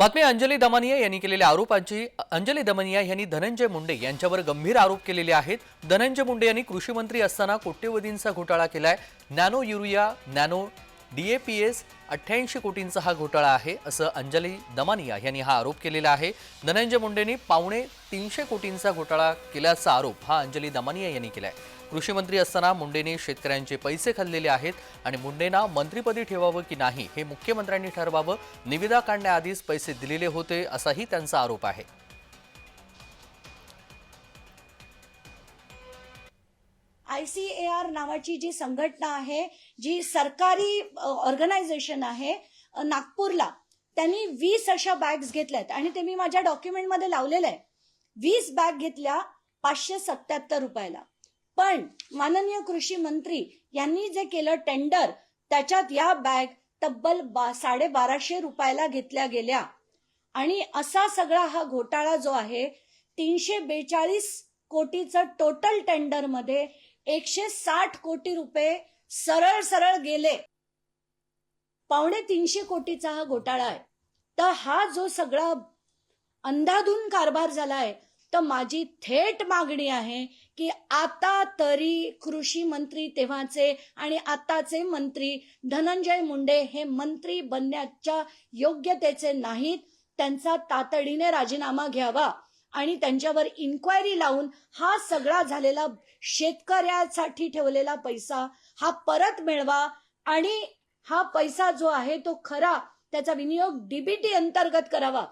बातमी अंजली दमनिया यांनी केलेल्या आरोपांची अंजली दमनिया यांनी धनंजय मुंडे यांच्यावर गंभीर आरोप केलेले आहेत. धनंजय मुंडे यांनी कृषी मंत्री असताना कोट्यवधींचा घोटाळा केलाय. Nano urea nano D A P S अठ्ठ्याऐंशी कोटींचा हा घोटाळा आहे असं अंजली दमानिया यांनी हा आरोप केलेला आहे. धनंजय मुंडेंनी पावणे तीनशे कोटींचा घोटाळा केल्याचा आरोप हा अंजली दमानिया यांनी केलाय. कृषी मंत्री असताना मुंडेंनी शेतकऱ्यांचे पैसे खाल्लेले आहेत आणि मुंडेंना मंत्रीपदी ठेवावं की नाही हे मुख्यमंत्र्यांनी ठरवावं. निविदा काढण्याआधीच पैसे दिलेले होते असाही त्यांचा आरोप आहे. आय सी ए आर नावाची जी संघटना आहे जी सरकारी ऑर्गनायझेशन आहे नागपूरला त्यांनी वीस अशा बॅग्स घेतल्यात. आणि ते मी माझ्या डॉक्युमेंटमध्ये लावलेलं आहे. वीस बॅग घेतल्या पाचशे सत्याहत्तर रुपयाला. पण माननीय कृषी मंत्री यांनी जे केलं टेंडर त्याच्यात या बॅग तब्बल बा साडेबाराशे रुपयाला घेतल्या गेल्या. आणि असा सगळा हा घोटाळा जो आहे तीनशे बेचाळीस कोटीचं टोटल टेंडरमध्ये एकशे साठ कोटी रुपये सरळ सरळ गेले. पावणे तीनशे कोटीचा हा घोटाळा आहे. तर हा जो सगळा अंधाधुन कारभार झालाय तर माझी थेट मागणी आहे की आता तरी कृषी मंत्री तेव्हाचे आणि आताचे मंत्री धनंजय मुंडे हे मंत्री बनण्याच्या योग्यतेचे नाहीत. त्यांचा तातडीने राजीनामा घ्यावा. आणि त्यांच्यावर इन्क्वायरी लावून हा सगळा झालेला शेतकऱ्यासाठी ठेवलेला पैसा हा परत मिळवा आणि हा पैसा जो आहे तो खरा त्याचा विनियोग डीबीटी अंतर्गत करावा.